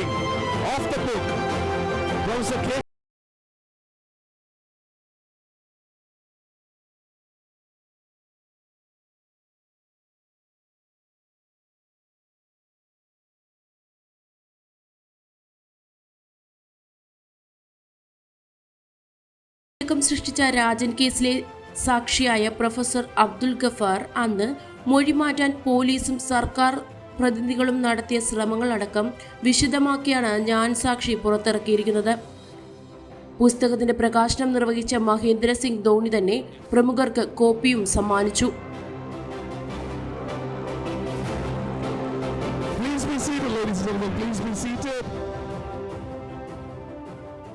reading of the book, Professor K. സൃഷ്ടിച്ച രാജൻ കേസിലെ സാക്ഷിയായ professor Abdul Ghaffar അന്ന് മൊഴിമാറ്റാൻ പോലീസും സർക്കാർ പ്രതിനിധികളും നടത്തിയ ശ്രമങ്ങളടക്കം വിശദമാക്കിയാണ് ഞാൻ സാക്ഷി പുറത്തിറക്കിയിരിക്കുന്നത്. പുസ്തകത്തിന്റെ പ്രകാശനം നിർവഹിച്ച മഹേന്ദ്ര സിംഗ് ധോണി തന്നെ പ്രമുഖർക്ക് കോപ്പിയും സമ്മാനിച്ചു.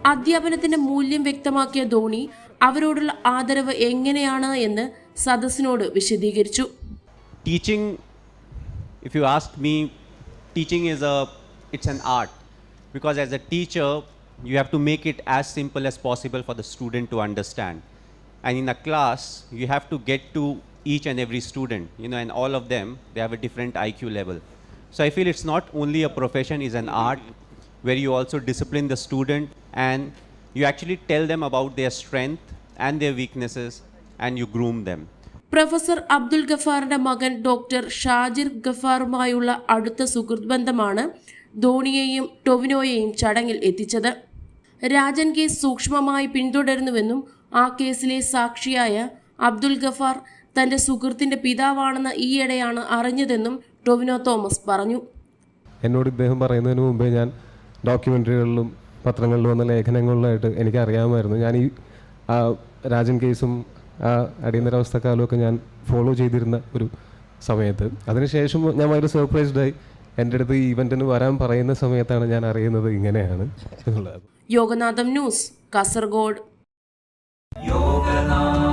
അധ്യാപനത്തിന്റെ മൂല്യം വ്യക്തമാക്കിയ ധോണി അവരോടുള്ള ആദരവ് എങ്ങനെയാണ് എന്ന് സദസ്സിനോട് വിശദീകരിച്ചു. Teaching if you ask me teaching is a it's an art. Because as a teacher you have to make it as simple as possible for the student to understand. And in a class you have to get to each and every student you know and all of them they have a different iq level. So i feel it's not only a profession it's an art where you also discipline the student and you actually tell them about their strength and their weaknesses and you groom them professor Abdul ഗഫാറിന്റെ മകൻ doctor Shajir ഗഫാറുമായുള്ള അടുത്ത സുഹൃത്ത് ബന്ധമാണ് ധോണിയെയും ടൊവിനോയെയും ചടങ്ങിൽ എത്തിച്ചത്. Rajan case സൂക്ഷ്മമായി പിന്തുടരുന്നുവെന്നും ആ കേസിലെ സാക്ഷിയായ അബ്ദുൽ ഗഫാർ തന്റെ സുഹൃത്തിന്റെ പിതാവാണെന്ന് ഈയിടെയാണ് അറിഞ്ഞതെന്നും ടൊവിനോ തോമസ് പറഞ്ഞു. എന്നോട് ഇദ്ദേഹം പറയുന്നതിന് മുമ്പേ ഞാൻ ഡോക്യുമെന്ററികളിലും പത്രങ്ങളിലും വന്ന ലേഖനങ്ങളിലായിട്ട് എനിക്ക് അറിയാമായിരുന്നു ഞാൻ ഈ രാജൻ കേസും ആ അടിയന്തരാവസ്ഥ കാലമൊക്കെ ഞാൻ ഫോളോ ചെയ്തിരുന്ന ഒരു സമയത്ത്. അതിനുശേഷം ഞാൻ വളരെ സർപ്രൈസ്ഡായി എന്റെ അടുത്ത് ഈ ഇവന്റിന് വരാൻ പറയുന്ന സമയത്താണ് ഞാൻ അറിയുന്നത് ഇങ്ങനെയാണ് എന്നുള്ളത്. യോഗനാഥം ന്യൂസ് കാസർഗോഡ്. യോഗനാഥ